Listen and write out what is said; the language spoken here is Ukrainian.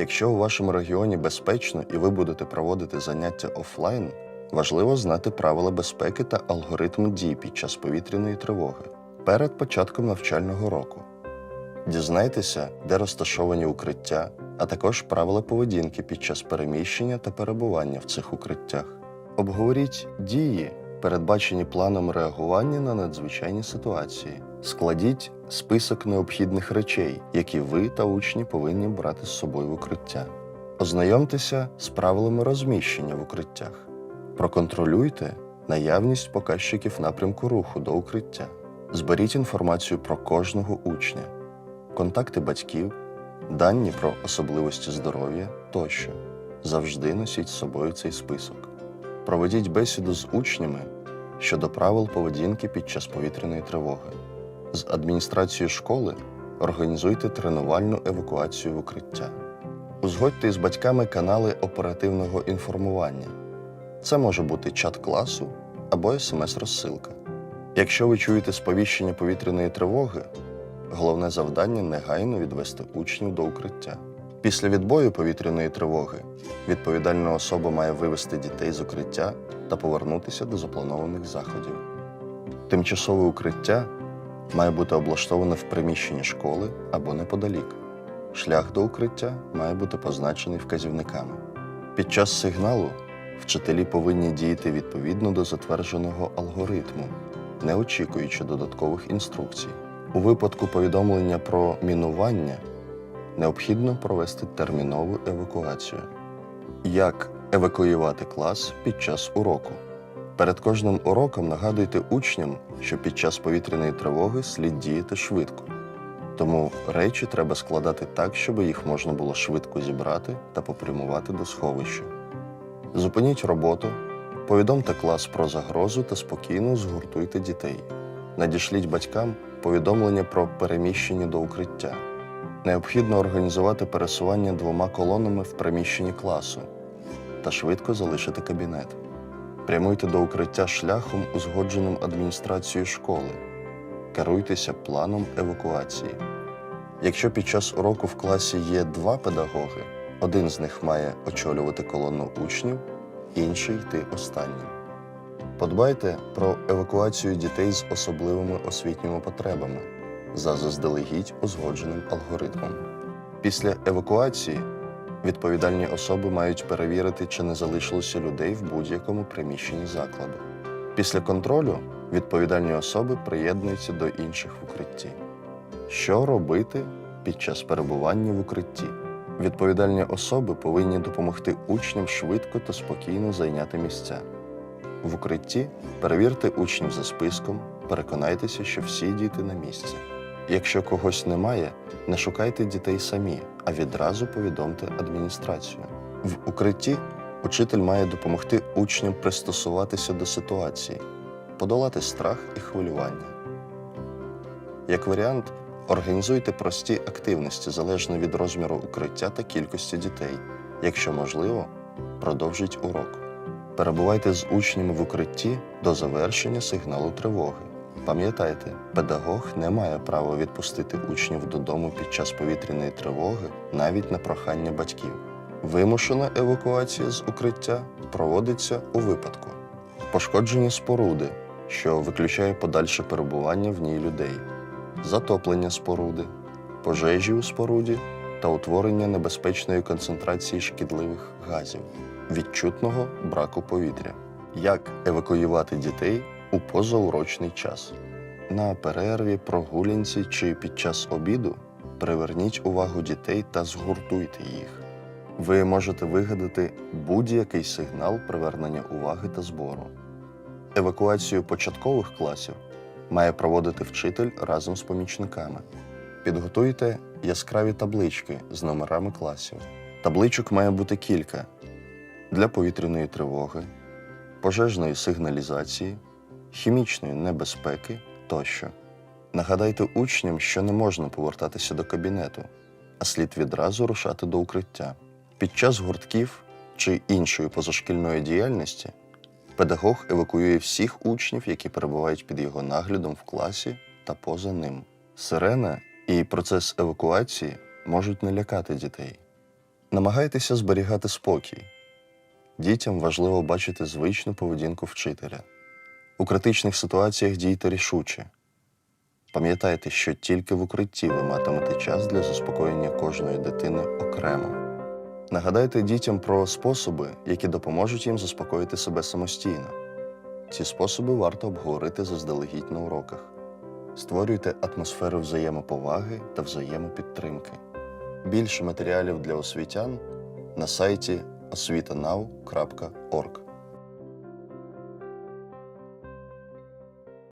Якщо у вашому регіоні безпечно і ви будете проводити заняття офлайн, важливо знати правила безпеки та алгоритм дій під час повітряної тривоги перед початком навчального року. Дізнайтеся, де розташовані укриття, а також правила поведінки під час переміщення та перебування в цих укриттях. Обговоріть дії, передбачені планом реагування на надзвичайні ситуації. Складіть список необхідних речей, які ви та учні повинні брати з собою в укриття. Ознайомтеся з правилами розміщення в укриттях. Проконтролюйте наявність показчиків напрямку руху до укриття. Зберіть інформацію про кожного учня, контакти батьків, дані про особливості здоров'я тощо. Завжди носіть з собою цей список. Проведіть бесіду з учнями щодо правил поведінки під час повітряної тривоги. З адміністрацією школи організуйте тренувальну евакуацію в укриття. Узгодьте із батьками канали оперативного інформування. Це може бути чат класу або смс-розсилка. Якщо ви чуєте сповіщення повітряної тривоги, головне завдання негайно відвести учнів до укриття. Після відбою повітряної тривоги відповідальна особа має вивести дітей з укриття та повернутися до запланованих заходів. Тимчасове укриття має бути облаштоване в приміщенні школи або неподалік. Шлях до укриття має бути позначений вказівниками. Під час сигналу вчителі повинні діяти відповідно до затвердженого алгоритму, не очікуючи додаткових інструкцій. У випадку повідомлення про мінування необхідно провести термінову евакуацію. Як евакуювати клас під час уроку? Перед кожним уроком нагадуйте учням, що під час повітряної тривоги слід діяти швидко. Тому речі треба складати так, щоб їх можна було швидко зібрати та попрямувати до сховища. Зупиніть роботу, повідомте клас про загрозу та спокійно згуртуйте дітей. Надішліть батькам повідомлення про переміщення до укриття. Необхідно організувати пересування двома колонами в приміщенні класу та швидко залишити кабінет. Прямуйте до укриття шляхом, узгодженим адміністрацією школи. Керуйтеся планом евакуації. Якщо під час уроку в класі є два педагоги, один з них має очолювати колону учнів, інший йти останнім. Подбайте про евакуацію дітей з особливими освітніми потребами за заздалегідь узгодженим алгоритмом. Після евакуації відповідальні особи мають перевірити, чи не залишилося людей в будь-якому приміщенні закладу. Після контролю відповідальні особи приєднуються до інших в укритті. Що робити під час перебування в укритті? Відповідальні особи повинні допомогти учням швидко та спокійно зайняти місця. В укритті перевірте учнів за списком, переконайтеся, що всі діти на місці. Якщо когось немає, не шукайте дітей самі, а відразу повідомте адміністрацію. В укритті учитель має допомогти учням пристосуватися до ситуації, подолати страх і хвилювання. Як варіант, організуйте прості активності залежно від розміру укриття та кількості дітей. Якщо можливо, продовжіть урок. Перебувайте з учнями в укритті до завершення сигналу тривоги. Пам'ятайте, педагог не має права відпустити учнів додому під час повітряної тривоги навіть на прохання батьків. Вимушена евакуація з укриття проводиться у випадку пошкодження споруди, що виключає подальше перебування в ній людей, затоплення споруди, пожежі у споруді та утворення небезпечної концентрації шкідливих газів, відчутного браку повітря. Як евакуювати дітей у позаурочний час? На перерві, прогулянці чи під час обіду приверніть увагу дітей та згуртуйте їх. Ви можете вигадати будь-який сигнал привернення уваги та збору. Евакуацію початкових класів має проводити вчитель разом з помічниками. Підготуйте яскраві таблички з номерами класів. Табличок має бути кілька для повітряної тривоги, пожежної сигналізації, хімічної небезпеки тощо. Нагадайте учням, що не можна повертатися до кабінету, а слід відразу рушати до укриття. Під час гуртків чи іншої позашкільної діяльності педагог евакуює всіх учнів, які перебувають під його наглядом в класі та поза ним. Сирена і процес евакуації можуть не лякати дітей. Намагайтеся зберігати спокій. Дітям важливо бачити звичну поведінку вчителя. У критичних ситуаціях дійте рішуче. Пам'ятайте, що тільки в укритті ви матимете час для заспокоєння кожної дитини окремо. Нагадайте дітям про способи, які допоможуть їм заспокоїти себе самостійно. Ці способи варто обговорити заздалегідь на уроках. Створюйте атмосферу взаємоповаги та взаємопідтримки. Більше матеріалів для освітян на сайті освітанау.орг.